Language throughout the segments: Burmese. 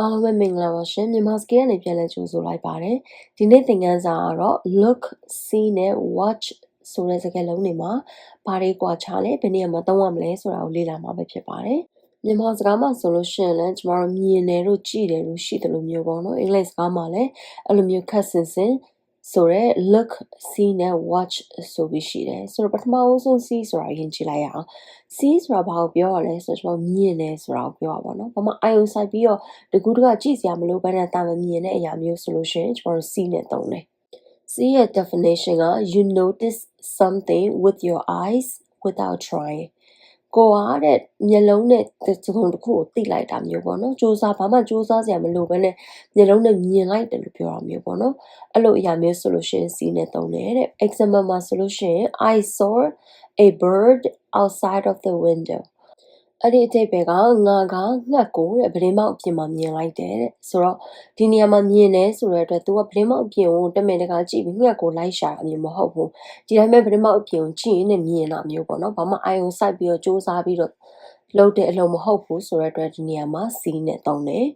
အားလုံးပဲမင်္ဂလာပါရှင်မြန်မာစကေးကနေပြန်လည်ကြိုဆိုလိုက်ပါတယ်ဒီနေ့သင်ခန်းစာကတော့ look see နဲ့ watch ဆိုတဲ့စကားလုံးတွေမှာဘာတွေကွာခြားလဲဘယ်နေရာမှာသုံးရမလဲဆိုတာကိုလေ့လာမှာပဲဖြစ်ပါတယ်မြန်မာစကားမှာဆိုလို့ရှိရင်လည်းကျမတို့မြင်တယ်လို့ကြည့်တယ်လို့ရှိတယ်လို့မျိုးပေါ့နော်အင်္ဂလိပ်စကားမှာလည်းအဲ့လိုမျိုးခက်ဆင်ဆင် ဆိုတော့ look see နဲ့ watch ဆိုပြီးရှိတယ်ဆိုတော့ပထမအဆုံး see ဆိုတာယဉ်ကြည့်လိုက်ရအောင် see ဆိုတာဘာကိုပြောရလဲဆိုတော့မြင်တယ်ဆိုတာကိုပြောရပါတော့ဘာမှအာယုံဆိုင်ပြီးတော့တကူတကကြည့်စရာမလိုဘဲနဲ့တာမမြင်တဲ့အရာမျိုးဆိုလို့ရှိရင်ကျွန်တော်တို့ see နဲ့သုံးတယ် see ရဲ့ definition က you notice something with your eyes without trying ကိုကတဲ့မျက်လုံးနဲ့သကုံတစ်ခုကိုတိလိုက်တာမျိုးပေါ့နော်စူးစမ်းဘာမှစူးစမ်းစရာမလိုဘဲနဲ့မျက်လုံးနဲ့မြင်လိုက်တယ်လို့ပြောတာမျိုးပေါ့နော်အဲ့လိုအရာမျိုးဆိုလို့ရှိရင် see နဲ့သုံးတယ်တဲ့ example မှာဆိုလို့ရှိရင် I saw a bird outside of the window အဲ့ဒီအတိတ်ပဲကငါကငှက်ကိုတဲ့ပရင်မောက်အပြင်မှာမြင်လိုက်တယ်တဲ့ဆိုတော့ဒီနေရာမှာမြင်တယ်ဆိုတဲ့အတွက် तू ကပရင်မောက်အပြင်ကိုတမင်တကာကြည့်ပြီးငှက်ကိုလိုက်ရှာတာမျိုးမဟုတ်ဘူးဒီတိုင်းပဲပရင်မောက်အပြင်ကိုကြည့်ရင်လည်းမြင်တာမျိုးပေါ့နော်ဘာမှအာယုံစိုက်ပြီးတော့စူးစမ်းပြီးတော့လုပ်တဲ့အလုပ်မဟုတ်ဘူးဆိုတဲ့အတွက်ဒီနေရာမှာစီးနဲ့တုံးတယ်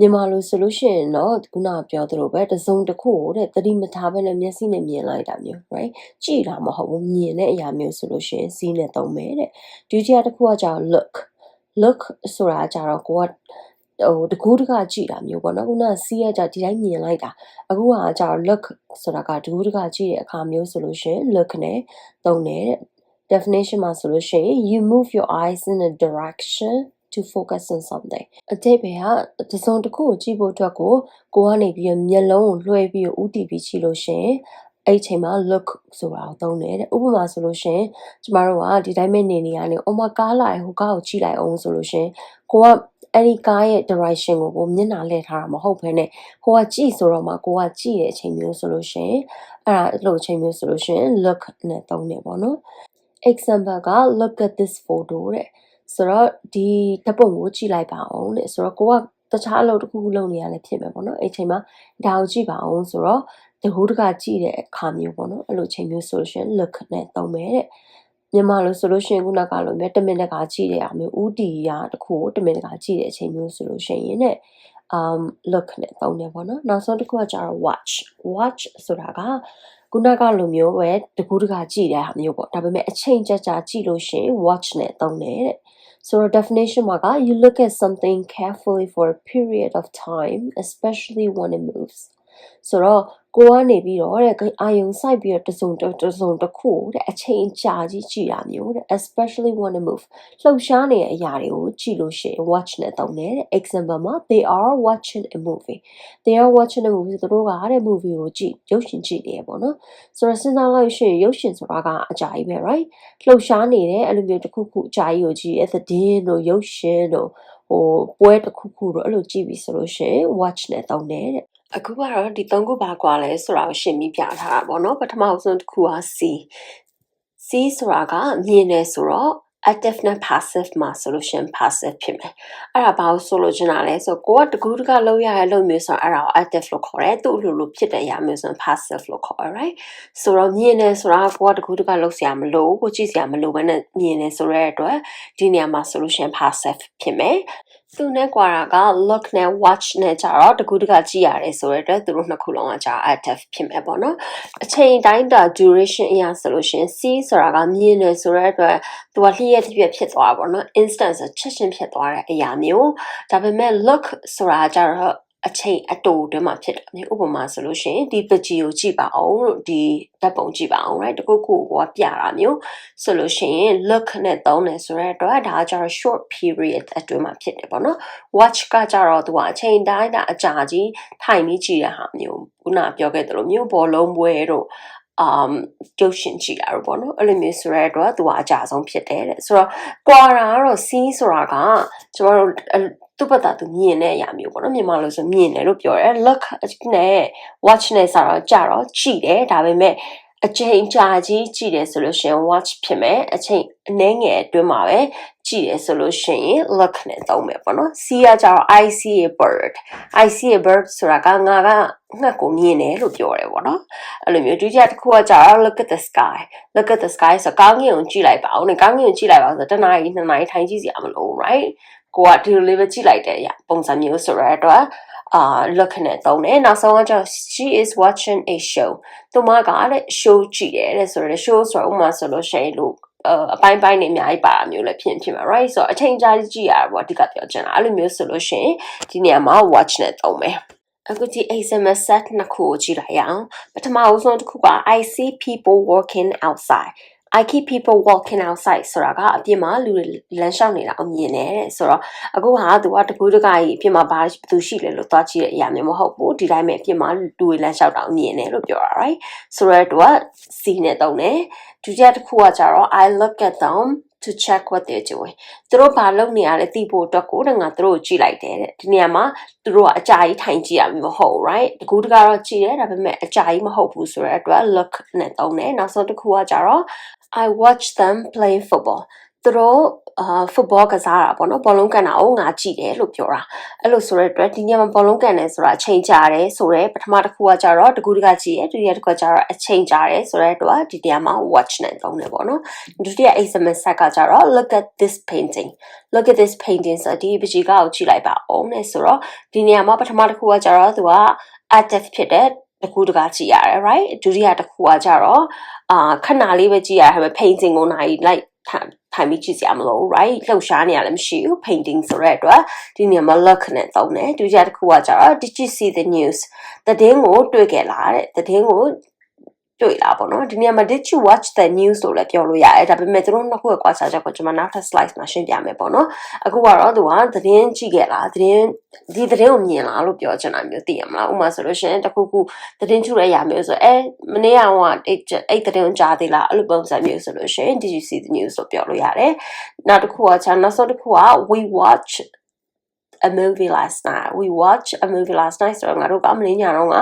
မြန်မာလိုဆိုလို့ရှိရင်တော့ခုနပြောသလိုပဲတစုံတစ်ခုကိုတဲ့သတိမထားဘဲနဲ့မျက်စိနဲ့မြင်လိုက်တာမျိုး right ကြည့်တာမဟုတ်ဘူးမြင်တဲ့အရာမျိုးဆိုလို့ရှိရင်စီးနဲ့သုံးမယ်တဲ့ဒုတိယတစ်ခုကကြာ look look ဆိုတာကြတော့ကိုကဟိုတကူးတကကြည့်တာမျိုးပေါ့နော်ခုနကစီးရကြဒီတိုင်းမြင်လိုက်တာအခုကကြတော့ look ဆိုတာကတကူးတကကြည့်တဲ့အခါမျိုးဆိုလို့ရှိရင် look နဲ့သုံးတယ်တဲ့ definition မှာဆိုလို့ရှိရင် you move your eyes in a direction to focus on something အတိတ်ပဲကတစုံတစ်ခုကိုကြည့်ဖို့အတွက်ကိုကိုကနေပြီးမျက်လုံးကိုလွှဲပြီးဥတီပြီးကြည့်လို့ရှိရင် အဲ့ချိန်မှာ look ဆိုတာကိုသုံးတယ်တဲ့ဥပမာဆိုလို့ရှင်ကျမတို့ကဒီတိုင်းမဲ့နေနေရနေအမကားလိုက်ဟိုကားကိုကြည့်လိုက်အောင်ဆိုလို့ရှင်ကိုကအဲ့ဒီကားရဲ့ direction ကိုကိုမျက်နှာလှည့်ထားတာမဟုတ်ဘဲနဲ့ကိုကကြည့်ဆိုတော့မှကိုကကြည့်တဲ့အချိန်မျိုးဆိုလို့ရှင်အဲ့ဒါအဲ့လိုအချိန်မျိုးဆိုလို့ရှင် look နဲ့သုံးတယ်ပေါ့နော် example က look at this photo တဲ့ဆိုတော့ဒီဓာတ်ပုံကိုကြည့်လိုက်ပါအောင်တဲ့ဆိုတော့ကိုကတခြားအလုပ်တစ်ခုခုလုပ်နေရလဲဖြစ်မယ်ပေါ့နော်အဲ့ချိန်မှာဒါကိုကြည့်ပါအောင်ဆိုတော့ တကူးတကကြည့်တဲ့အခါမျိုးပေါ့နော်အဲ့လိုချိန်မျိုးဆိုလို့ရှိရင် look နဲ့သုံးမယ်တဲ့မြန်မာလိုဆိုလို့ရှိရင်ခုနကလိုမျိုးတမင်တကာကြည့်တဲ့အမျိုးဥတီရတခုကိုတမင်တကာကြည့်တဲ့အချိန်မျိုးဆိုလို့ရှိရင်တဲ့ um look နဲ့သုံးတယ်ပေါ့နော်နောက်ဆုံးတစ်ခုကကျတော့ watch watch ဆိုတာကခုနကလိုမျိုးပဲတကူးတကကြည့်တဲ့ဟာမျိုးပေါ့ဒါပေမဲ့အချိန်ကြာကြာကြည့်လို့ရှိရင် watch နဲ့သုံးတယ်တဲ့ So definition မှာက you look at something carefully for a period of time especially when it moves ဆိုတော့ကိုကနေပြီးတော့တဲ့အာယုံစိုက်ပြီးတော့တစုံတစုံတစ်ခုတဲ့အချိန်ကြာကြီးကြည်တာမျိုးတဲ့ especially when to move လှုပ်ရှားနေတဲ့အရာတွေကိုကြည့်လို့ရှိရင် watch နဲ့တုံးတယ်တဲ့ example မှာ they are watching a movie they are watching a movie သူတို့ကတဲ့ movie ကိုကြည့်ရုပ်ရှင်ကြည့်နေရပေါ့နော်ဆိုတော့စဉ်းစားလိုက်ရှိရင်ရုပ်ရှင်ဆိုတာကအကြာကြီးပဲ right လှုပ်ရှားနေတဲ့အဲ့လိုမျိုးတစ်ခုခုအကြာကြီးကိုကြည့် at the day တို့ရုပ်ရှင်တို့ဟိုပွဲတစ်ခုခုတော့အဲ့လိုကြည့်ပြီးဆိုလို့ရှိရင် watch နဲ့တုံးတယ်တဲ့ အခုကတော့ဒီသုံးခုဘာကွာလဲဆိုတာကိုရှင်းပြီးပြထားတာပေါ့နော်ပထမဆုံးတစ်ခုက C C ဆိုတာကမြင်တယ်ဆိုတော့ active နဲ့ passive မှာ solution passive ဖြစ်မယ်အဲ့ဒါဘာလို့ဆိုလို့ချင်တာလဲဆိုကိုကတကူးတကလောက်ရတဲ့လုပ်မျိုးဆိုအဲ့ဒါကို active လို့ခေါ်တယ်သူ့လိုလိုဖြစ်တဲ့အရာမျိုးဆို passive လို့ခေါ်ရ right ဆိုတော့မြင်တယ်ဆိုတာကိုကတကူးတကလောက်စရာမလိုကိုကြည့်စရာမလိုဘဲနဲ့မြင်တယ်ဆိုတဲ့အတွက်ဒီနေရာမှာ solution passive ဖြစ်မယ် သူနဲ့ကွာတာက look နဲ့ watch နဲ့ကြတော့တကူးတကကြည့်ရတယ်ဆိုတဲ့အတွက်သူတို့နှစ်ခုလုံးကကြာ active ဖြစ်မယ်ပေါ့နော်အချိန်တိုင်းတာ duration အရာဆိုလို့ရှိရင် c ဆိုတာကမြင်တယ်ဆိုတဲ့အတွက်သူကလျှက်တစ်ပြက်ဖြစ်သွားတာပေါ့နော် instance ချက်ချင်းဖြစ်သွားတဲ့အရာမျိုးဒါပေမဲ့ look ဆိုတာကြတော့ အချိန်အတူတွင်းမှာဖြစ်တယ်မျိုးဥပမာဆိုလို့ရှိရင်ဒီပကြီးကိုကြည့်ပါအောင်လို့ဒီဓာတ်ပုံကြည့်ပါအောင် right တခုခုကိုပြတာမျိုးဆိုလို့ရှိရင် look နဲ့သုံးတယ်ဆိုတော့ဒါကကျတော့ short period အတွင်းမှာဖြစ်တယ်ပေါ့နော် watch ကကျတော့သူကအချိန်တိုင်းတာအကြာကြီးထိုင်ပြီးကြည့်ရဟာမျိုးခုနပြောခဲ့သလိုမျိုးဘောလုံးပွဲတို့ um ကျုပ်ရှင်ကြည့်တာတော့ပေါ့နော်အဲ့လိုမျိုးဆိုရတော့သူကအကြဆုံးဖြစ်တယ်တဲ့ဆိုတော့ quarter ကတော့ C ဆိုတာကကျမတို့ သူ့ဘက်ကသူမြင်တဲ့အရာမျိုးပေါ့နော်မြန်မာလိုဆိုမြင်တယ်လို့ပြောတယ် look နဲ့ watch နဲ့ဆိုတော့ကြတော့ကြည့်တယ်ဒါပေမဲ့အချိန်ကြာကြီးကြည့်တယ်ဆိုလို့ရှိရင် watch ဖြစ်မယ်အချိန်အနည်းငယ်အတွင်းမှာပဲကြည့်တယ်ဆိုလို့ရှိရင် look နဲ့သုံးမယ်ပေါ့နော် see ကကျတော့ I see a bird I see a bird ဆိုတာကငါကငှက်ကိုမြင်တယ်လို့ပြောတယ်ပေါ့နော်အဲ့လိုမျိုးဒုတိယတစ်ခုကကျတော့ look at the sky look at the sky ဆိုကောင်းကင်ကိုကြည့်လိုက်ပါဦးနဲ့ကောင်းကင်ကိုကြည့်လိုက်ပါဆိုတော့တနားရီနှစ်နာရီထိုင်ကြည့်စီရမလို့ right ကိုကဒီလိုလေးပဲကြည့်လိုက်တယ်ရပုံစံမျိုးဆိုတော့အတွက်အာ look နဲ့တုံးတယ်နောက်ဆုံးကကျတော့ she is watching a show သူမကတဲ့ show ကြည့်တယ်တဲ့ဆိုတော့ show ဆိုတော့ဥမာဆိုလို့ရှိရင်လို့အပိုင်းပိုင်းနေအများကြီးပါမျိုးလည်းဖြစ်ဖြစ်မှာ right ဆိုတော့အချိန်ကြာကြည့်ရတာပေါ့အဓိကပြောချင်တာအဲ့လိုမျိုးဆိုလို့ရှိရင်ဒီနေရာမှာ watch နဲ့တုံးမယ်အခုဒီ SMS set နှစ်ခုကိုကြည့်လိုက်ရအောင်ပထမအဆုံးတစ်ခုက I see people walking outside I keep people walking outside ဆိုတာကအပြင်မှာလူတွေလမ်းလျှောက်နေတာအမြင်နဲ့တဲ့ဆိုတော့အခုဟာသူကတကူတကကြီးအပြင်မှာဘာသူရှိလဲလို့သွားကြည့်တဲ့အရာမျိုးမဟုတ်ဘူးဒီတိုင်းပဲအပြင်မှာလူတွေလမ်းလျှောက်တာအမြင်နဲ့လို့ပြောတာ right ဆိုတော့သူက C နဲ့တုံးတယ်ဒုတိယတစ်ခုကကြတော့ I look at them to check what they're doing သူတို့ဘာလုပ်နေရလဲသိဖို့အတွက်ကိုတငါသူတို့ကြည့်လိုက်တယ်တဲ့ဒီနေရာမှာသူတို့ကအကြာကြီးထိုင်ကြည့်ရမှာမဟုတ် right တကူတကတော့ကြည့်တယ်ဒါပေမဲ့အကြာကြီးမဟုတ်ဘူးဆိုတော့အတွက် look နဲ့တုံးတယ်နောက်ဆုံးတစ်ခုကကြတော့ I watch them play football သူတို့အာ football ကစားတာပေါ့နော်ဘောလုံးကန်တာကိုငါကြည့်တယ်လို့ပြောတာအဲ့လိုဆိုတဲ့အတွက်ဒီညမှာဘောလုံးကန်တယ်ဆိုတာအချိန်ကြာတယ်ဆိုတော့ပထမတစ်ခုကကြတော့တကူတကကြည့်ရဒုတိယတစ်ခုကကြတော့အချိန်ကြာတယ်ဆိုတဲ့အတွက်ဒီတရားမှာ watch နဲ့သုံးတယ်ပေါ့နော်ဒုတိယ SMS ဆက်ကကြတော့ look at this painting look at this painting ဆိုဒီပကြီးကောက်ကြည့်လိုက်ပါအောင်နဲ့ဆိုတော့ဒီနေရာမှာပထမတစ်ခုကကြတော့သူက active ဖြစ်တဲ့တကူတကကြည့်ရတယ် right ဒုတိယတစ်ခုကကြတော့အာခဏလေးပဲကြည့်ရတယ်ဒါပေမဲ့ painting ကိုနိုင်လိုက် ထိုင်ပြီးကြည့်စရာမလို right လှုပ်ရှားနေရလည်းမရှိဘူး painting ဆိုတဲ့အတွက်ဒီနေရာမှာ look နဲ့သုံးတယ်ဒုတိယတစ်ခုကကြတော့ did you see the news သတင်းကိုတွေ့ခဲ့လားတဲ့သတင်းကို တွေ့လာပေါ့နော်ဒီနေရာမှာ did you watch the news လို့လည်းပြောလို့ရတယ်ဒါပေမဲ့သူတို့နှစ်ခုရဲ့ကွာခြားချက်ကိုကျွန်မနောက်ထပ် slide မှာရှင်းပြမယ်ပေါ့နော်အခုကတော့သူကသတင်းကြည့်ခဲ့လားသတင်းဒီသတင်းကိုမြင်လားလို့ပြောချင်တာမျိုးသိရမလားဥပမာဆိုလို့ရှိရင်တခုခုသတင်းထူတဲ့အရာမျိုးဆိုအဲမနေ့ကဟိုအဲ့အဲ့သတင်းကြားသေးလားအဲ့လိုပုံစံမျိုးဆိုလို့ရှိရင် did you see the news လို့ပြောလို့ရတယ်နောက်တစ်ခုကချာနောက်ဆုံးတစ်ခုက we watch a movie last night we watch a movie last night ဆိုတော့ငါတို့ကမင်းညာတော့က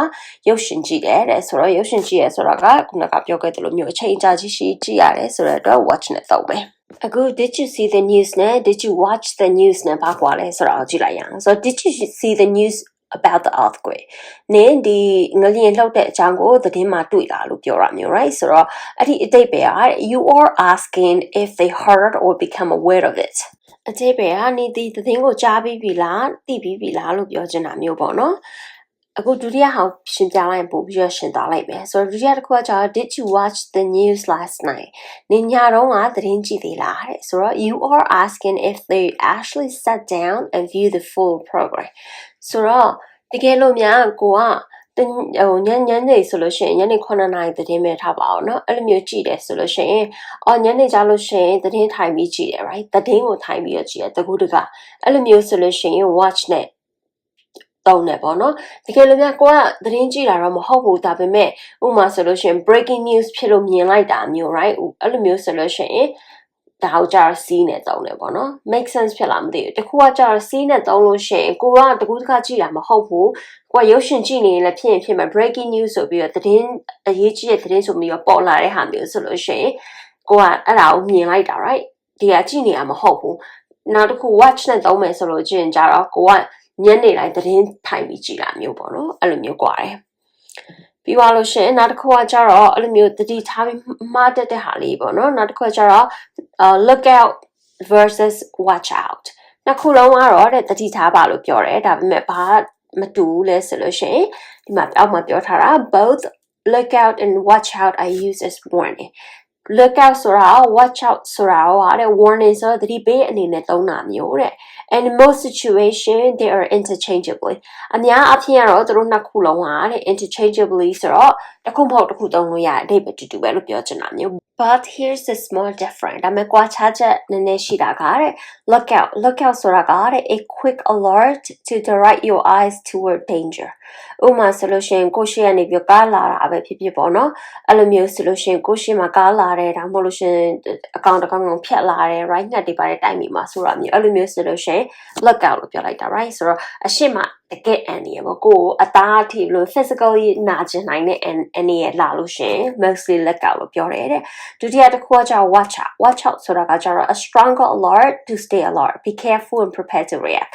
ရုပ်ရှင်ကြည့်တယ်တဲ့ဆိုတော့ရုပ်ရှင်ကြည့်ရဆိုတော့ကခုနကပြောခဲ့သလိုမျိုးအချိန်ကြာကြီးရှိကြည့်ရတယ်ဆိုတော့အတွက် watch နဲ့သုံးမယ်အခု did you see the news နဲ့ did you watch the news နဲ့ဘာကွာလဲဆိုတော့ကြည့်လိုက်ရအောင်ဆိုတော့ did you see the news about the earthquake နင်းဒီငလျင်လှုပ်တဲ့အကြောင်းကိုသတင်းမှာတွေ့လာလို့ပြောရမျိုး right ဆိုတော့အဲ့ဒီအတိတ်ပဲက you are asking if they heard or become aware of it အတိတ်ပဲကနေဒီသတင်းကိုကြားပြီးပြီလားသိပြီးပြီလားလို့ပြောချင်တာမျိုးပေါ့နော်အခုဒုတိယဟောင်းရှင်းပြလိုက်ရင်ပို့ပြီးရရှင်းသွားလိုက်မယ်ဆိုတော့ဒုတိယတစ်ခုကကျတော့ did you watch the news last night နင်ညတော့ကသတင်းကြည့်သေးလားတဲ့ဆိုတော့ you are asking if they actually sat down and view the full program ဆိုတော့တကယ်လို့များကိုက ဟိုညညနေဆိုလို့ရှိရင်ညနေ9နာရီသတင်းပဲထားပါအောင်เนาะအဲ့လိုမျိုးကြည့်တယ်ဆိုလို့ရှိရင်အော်ညနေကြလို့ရှိရင်သတင်းထိုင်ပြီးကြည့်တယ် right သတင်းကိုထိုင်ပြီးကြည့်တယ်တကူတကအဲ့လိုမျိုးဆိုလို့ရှိရင် watch နဲ့တုံးတယ်ပေါ့နော်တကယ်လို့များကိုကသတင်းကြည့်တာတော့မဟုတ်ဘူးဒါပေမဲ့ဥပမာဆိုလို့ရှိရင် breaking news ဖြစ်လို့မြင်လိုက်တာမျိုး right အဲ့လိုမျိုးဆိုလို့ရှိရင် ဒါကိုကြာ C နဲ့သုံးတယ်ပေါ့နော် make sense ဖြစ်လားမသိဘူးတခုကကြာ C နဲ့သုံးလို့ရှိရင်ကိုကတကူးတခါကြည့်တာမဟုတ်ဘူးကိုကရုပ်ရှင်ကြည့်နေရင်လည်းဖြစ်ရင်ဖြစ်မှာ breaking news ဆိုပြီးတော့သတင်းအရေးကြီးတဲ့သတင်းဆိုပြီးတော့ပေါ်လာတဲ့ဟာမျိုးဆိုလို့ရှိရင်ကိုကအဲ့ဒါကိုမြင်လိုက်တာ right ဒီကကြည့်နေတာမဟုတ်ဘူးနောက်တစ်ခု watch နဲ့သုံးမယ်ဆိုလို့ကျင်ကြတော့ကိုကညနေတိုင်းသတင်းထိုင်ပြီးကြည်တာမျိုးပေါ့နော်အဲ့လိုမျိုးကြွားတယ်ပြီးသွားလို့ရှိရင်နောက်တစ်ခုကကျတော့အဲ့လိုမျိုးတတိထားပြီးမှားတက်တဲ့ဟာလေးပေါ့နော်နောက်တစ်ခုကကျတော့ look out versus watch out နှစ်ခုလုံးကတော့တဲ့တတိထားပါလို့ပြောတယ်ဒါပေမဲ့ဘာမတူလဲဆိုလို့ရှိရင်ဒီမှာအောက်မှာပြောထားတာ both look out and watch out I use as warning look out ဆိုတာ watch out ဆိုတာကတဲ့ warning ဆိုတော့သတိပေးအနေနဲ့သုံးတာမျိုးတဲ့ and in most situation they are interchangeably အများအပြားကတော့သူတို့နှစ်ခုလုံးဟာတဲ့ interchangeably ဆိုတော့ တစ်ခုမဟုတ်တစ်ခုသုံးလို့ရတဲ့အဓိပ္ပာယ်တူတူပဲလို့ပြောချင်တာမျိုး but here's the small difference ဒါပေမဲ့ကွာခြားချက်နည်းနည်းရှိတာကတဲ့ look out look out ဆိုတာကတဲ့ a quick alert to direct your eyes toward danger ဥပမာဆိုလို့ရှိရင်ကိုရှိကနေပြီးကားလာတာပဲဖြစ်ဖြစ်ပေါ့နော်အဲ့လိုမျိုးဆိုလို့ရှိရင်ကိုရှိမှာကားလာတယ်ဒါမှမဟုတ်လို့ရှိရင်အကောင့်တစ်ကောင်ကောင်ဖြတ်လာတယ် right ငှက်တွေပါတဲ့တိုင်မီမှာဆိုတာမျိုးအဲ့လိုမျိုးဆိုလို့ရှိရင် look out လို့ပြောလိုက်တာ right ဆိုတော့အရှိမတကယ်အန်ဒီရပေါ့ကိုအသားအထိလို့ physically နာကျင်နိုင်တဲ့အန်ဒီရလာလို့ရှင် mostly look out လို့ပြောတယ်တဲ့ဒုတိယတစ်ခုကကျ watch out watch out ဆိုတာကကျတော့ a stronger alert to stay alert be careful and prepare to react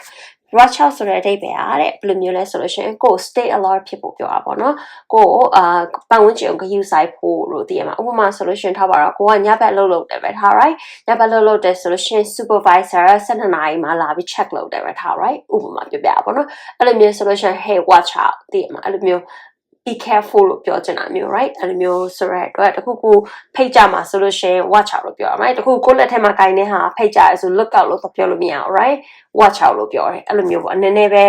watch out ဆိုတဲ့အဓိပ္ပာယ်အားတဲ့ဘယ်လိုမျိုးလဲဆိုလို့ရှိရင်ကိုယ် stay alert ဖြစ်ဖို့ပြောတာပေါ့နော်ကိုယ်အာပတ်ဝန်းကျင်ကိုဂရုစိုက်ဖို့လို့သိရမှာဥပမာဆိုလို့ရှိရင်ထားပါတော့ကိုကညဘက်လှုပ်လှုပ်တယ်ပဲထား right ညဘက်လှုပ်လှုပ်တယ်ဆိုလို့ရှိရင် supervisor 12နာရီမှလာပြီး check လုပ်တယ်ပဲထား right ဥပမာပြပြပါပေါ့နော်အဲ့လိုမျိုးဆိုလို့ရှိရင် hey watch out သိရမှာအဲ့လိုမျိုး be careful လို့ပြောချင်တာမျိုး right အဲ့လိုမျိုးဆိုရဲအတွက်တခုခုဖိတ်ကြမှာဆိုလို့ရှိရင် watch out လို့ပြောရမှာ right တခုကိုလက်ထဲမှာကင်နေဟာဖိတ်ကြရဲဆို look out လို့ပြောလို့မရအောင် right watch out လို့ပြောတယ်အဲ့လိုမျိုးပေါ့နည်းနည်းပဲ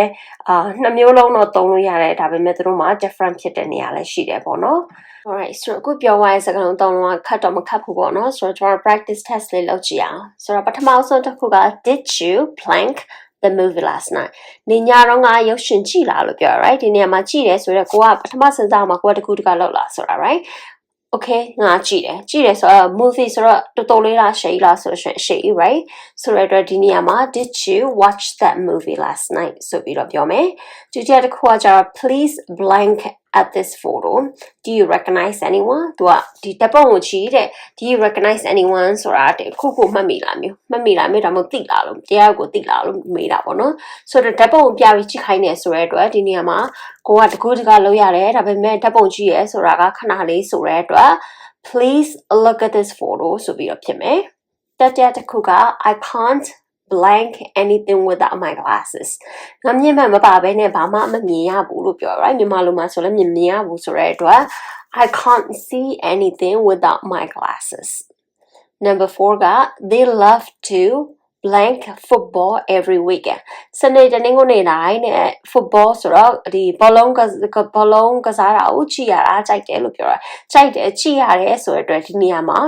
အာနှစ်မျိုးလုံးတော့သုံးလို့ရတယ်ဒါပေမဲ့သူတို့မှာ different ဖြစ်တဲ့နေရာလည်းရှိတယ်ပေါ့နော် alright ဆိုတော့အခုပြောသွားတဲ့စကားလုံးသုံးလုံးကခတ်တော့မခတ်ဘူးပေါ့နော်ဆိုတော့ကျွန်တော် practice test လေးလုပ်ကြည့်အောင်ဆိုတော့ပထမဆုံးတစ်ခုက did you plank the movie last night နေညတော့ငါရုပ်ရှင်ကြည့်လာလို့ပြော right ဒီနေရာမှာကြည့်တယ်ဆိုတော့ကိုကပထမစဉ်းစားမှာကိုကတကူတကလောက်လာဆိုတာ right okay ငါကြည့်တယ်ကြည့်တယ်ဆိုတော့ movie ဆိုတော့တော်တော်လေးလားရှိလားဆိုတော့ရှိ right ဆိုတော့အတွက်ဒီနေရာမှာ did you watch that movie last night ဆိုပြီးတော့ပြောမယ်ဒုတိယတစ်ခုကကျတော့ please blank at this photo do you recognize anyone သူကဒီတပ်ပုံကိုချီးတဲ့ do you recognize anyone ဆိုတာတဲ့ခုခုမှတ်မိလားမျိုးမှတ်မိလားမျိုးဒါမှမဟုတ်သိလားလို့တရားကိုသိလားလို့မေးတာပေါ့နော်ဆိုတော့ဓာတ်ပုံကိုပြပြီးကြည့်ခိုင်းနေဆိုတဲ့အတွက်ဒီနေရာမှာကိုကတကူတကလောက်ရတယ်ဒါပေမဲ့ဓာတ်ပုံကြည့်ရဲဆိုတာကခဏလေးဆိုတဲ့အတွက် please look at this photo ဆိုပြီးတော့ဖြစ်မယ်တတိယတစ်ခုက I can't blank anything without my glasses ငါမြင်မှမပါဘဲနဲ့ဘာမှမမြင်ရဘူးလို့ပြော right မြန်မာလိုမှာဆိုလည်းမြင်မြင်ရဘူးဆိုတဲ့အတွက် I can't see anything without my glasses number 4က they love to blank football every weekend စနေတနင်္ဂနွေတိုင်းနဲ့ football ဆိုတော့ဒီဘောလုံးကဘောလုံးကစားတာကိုကြည့်ရတာကြိုက်တယ်လို့ပြောတာကြိုက်တယ်ကြည့်ရတယ်ဆိုတဲ့အတွက်ဒီနေရာမှာ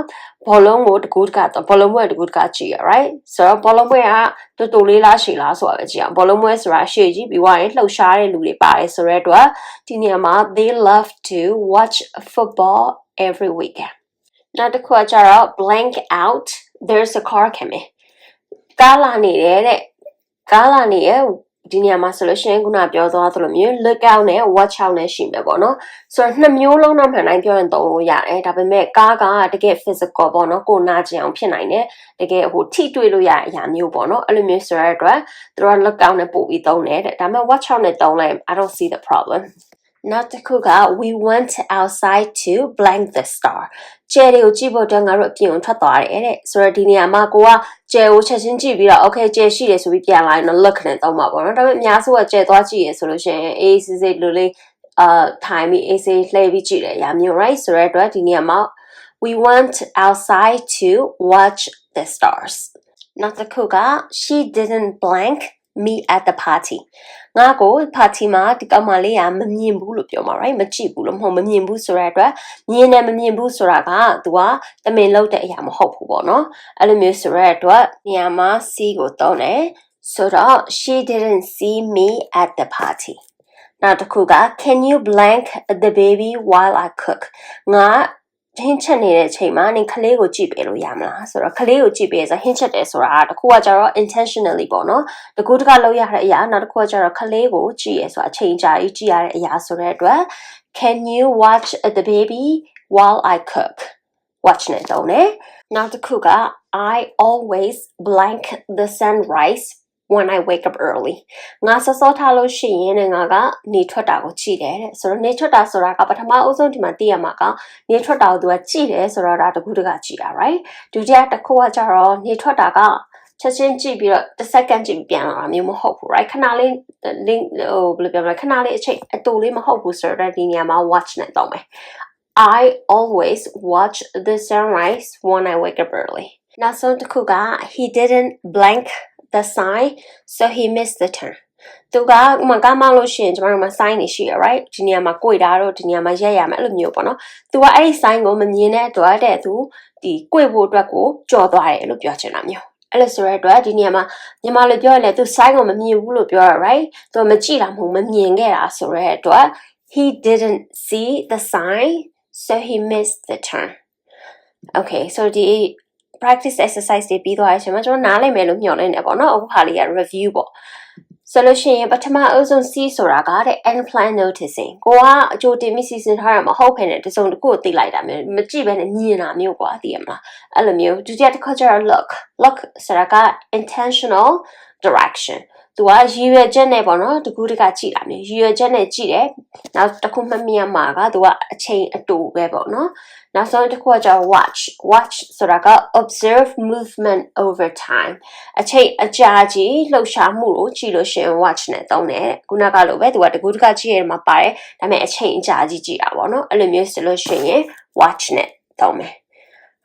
ဘောလုံးကိုတကူတကဘောလုံးပွဲတကူတကကြည့်ရ right ဆိုတော့ဘောလုံးပွဲကတူတူလေးလားရှည်လားဆိုတာပဲကြည့်အောင်ဘောလုံးပွဲဆိုတာရှည်ကြည့်ပြီးွားရင်လှုပ်ရှားတဲ့လူတွေပါတယ်ဆိုတဲ့အတွက်ဒီနေရာမှာ they love to watch football every weekend နောက်တစ်ခုကကျတော့ blank out there's a car coming ကားလာနေတယ်တဲ့ကားလာနေရဲ့ဒီနေရာမှာဆိုလို့ရှိရင်ခုနပြောသွားသလိုမျိုး look out နဲ့ watch out နဲ့ရှိမယ်ပေါ့နော်ဆိုတော့နှစ်မျိုးလုံးတော့မှန်တိုင်းပြောရင်သုံးလို့ရတယ်ဒါပေမဲ့ကားကတကယ် physical ပေါ့နော်ကိုနာကျင်အောင်ဖြစ်နိုင်တယ်တကယ်ဟိုထိတွေ့လို့ရတဲ့အရာမျိုးပေါ့နော်အဲ့လိုမျိုးဆိုရတဲ့အတွက်သူတို့က look out နဲ့ပို့ပြီးသုံးတယ်တဲ့ဒါပေမဲ့ watch out နဲ့သုံးလိုက် I don't see the problem နောက်တစ်ခုက we went outside to blank the star ကျဲတွေကိုကြည့်ဖို့အတွက်ငါတို့အပြင်ကိုထွက်သွားတယ်တဲ့ဆိုတော့ဒီနေရာမှာကိုကကျဲကိုချက်ချင်းကြည့်ပြီးတော့ okay ကျဲရှိတယ်ဆိုပြီးပြန်လာရင်တော့ look နဲ့တော့မှာပေါ့နော်ဒါပေမဲ့အများစုကကျဲသွားကြည့်ရဆိုလို့ရှိရင်အေးစစ်စစ်လိုလေးအာထိုင်ပြီးအေးစေးလှည့်ပြီးကြည့်တယ်အရာမျိုး right ဆိုတော့အတွက်ဒီနေရာမှာ we went outside to watch the stars နောက်တစ်ခုက she didn't blank me at the party ငါကို party မှာဒီကောင်မလေးကမမြင်ဘူးလို့ပြောမှာ right မကြည့်ဘူးလို့မဟုတ်မမြင်ဘူးဆိုတဲ့အတွက်မြင်တယ်မမြင်ဘူးဆိုတာက तू ကတမင်လုပ်တဲ့အရာမဟုတ်ဘူးပေါ့နော်အဲ့လိုမျိုးဆိုတဲ့အတွက်နေရာမှာ C ကိုသုံးတယ်ဆိုတော့ she didn't see me at the party နောက်တစ်ခုက can you blank the baby while i cook ငါ ဟင်းချက်နေတဲ့အချိန်မှာနင်ကလေးကိုကြည့်ပေးလို့ရမလားဆိုတော့ကလေးကိုကြည့်ပေးဆိုဟင်းချက်တယ်ဆိုတာတခုကကျတော့ intentionally ပေါ့နော်တကူတကလောက်ရတဲ့အရာနောက်တစ်ခုကကျတော့ကလေးကိုကြည့်ရဆိုတာအချိန်ကြာကြီးကြည့်ရတဲ့အရာဆိုတဲ့အတွက် can you watch the baby while i cook watch နဲ့တုံးတယ်နောက်တစ်ခုက I always blank the sunrise when I wake up early ငါစောစောထားလို့ရှိရင်ငါကနေထွက်တာကိုကြည့်တယ်တဲ့ဆိုတော့နေထွက်တာဆိုတာကပထမအဦးဆုံးဒီမှာသိရမှာကနေထွက်တာကိုသူကကြည့်တယ်ဆိုတော့ဒါတကူတကကြည့်တာ right ဒုတိယတစ်ခုကကျတော့နေထွက်တာကချက်ချင်းကြည့်ပြီးတော့တစ်စက္ကန့်ကြည့်ပြန်လာတာမျိုးမဟုတ်ဘူး right ခဏလေး link ဟိုဘယ်လိုပြောမလဲခဏလေးအချိန်အတူလေးမဟုတ်ဘူးဆိုတော့ဒီနေရာမှာ watch နဲ့တော့မယ် I always watch the sunrise when I wake up early နောက်ဆုံးတစ်ခုက he didn't blank the sign so he missed the turn သူကမကမောက်လို့ရှိရင်ကျမတို့မှာ sign တွေရှိရ right ဒီနေရာမှာကိုယ်တာတော့ဒီနေရာမှာရက်ရမယ်အဲ့လိုမျိုးပေါ့နော်သူကအဲ့ဒီ sign ကိုမမြင်တဲ့အတွက်တဲ့သူဒီကိုယ်ဖို့အတွက်ကိုကြော်သွားတယ်လို့ပြောချင်တာမျိုးအဲ့လိုဆိုရတဲ့အတွက်ဒီနေရာမှာမြန်မာလိုပြောရလဲသူ sign ကိုမမြင်ဘူးလို့ပြောရ right သူမကြည့်တာမဟုတ်မမြင်ခဲ့တာဆိုရတဲ့အတွက် he didn't see the sign so he missed the turn okay so ဒီ practice exercise တွေပြီးသွားရရှင်မှာကျွန်တော်နားလည်မယ်လို့မျှော်လင့်နေပေါ့နော်အခုခါလေးက review ပေါ့ဆိုလို့ရှိရင်ပထမအဆုံး C ဆိုတာကတဲ့ unplanned noticing ကိုကအကြိုတင်ပြီးစီစဉ်ထားတာမဟုတ်ဖ ೇನೆ တစုံတစ်ခုကိုသိလိုက်တာမျိုးမကြည့်ဘဲနဲ့မြင်တာမျိုးကွာသိရမလားအဲ့လိုမျိုးဒုတိယတစ်ခါကျတော့ look look ဆိုတာက intentional direction သူကရည်ရွယ်ချက်နဲ့ပေါ့နော်တကူးတကကြည့်လာမျိုးရည်ရွယ်ချက်နဲ့ကြည့်တယ်နောက်တစ်ခုမှတ်မိရမှာကသူကအချိန်အတူပဲပေါ့နော်နောက်ဆုံးတစ်ခုကကျတော့ watch watch ဆိုတာက observe movement over time အချိန်အကြာကြီးလှုပ်ရှားမှုကိုကြည့်လို့ရှရင် watch နဲ့သုံးတယ်ခုနကလိုပဲသူကတကူးတကကြည့်ရမှာပါတယ်ဒါပေမဲ့အချိန်အကြာကြီးကြည့်တာပေါ့နော်အဲ့လိုမျိုးဆိုလို့ရှရင် watch နဲ့သုံးမယ်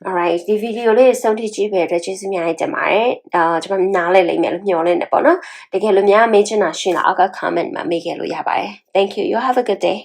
alright ဒီဗီဒီယိုလေးဆုံးထိကြည့်ပေးတဲ့အတွက်ကျေးဇူးများတင်ပါတယ်အာကျွန်မနားလဲလိမ့်မယ်လို့မျှော်လင့်နေပေါ့နော်တကယ်လို့များမေးချင်တာရှိရင်တော့အောက်က comment မှာမေးခဲ့လို့ရပါတယ် thank you you have a good day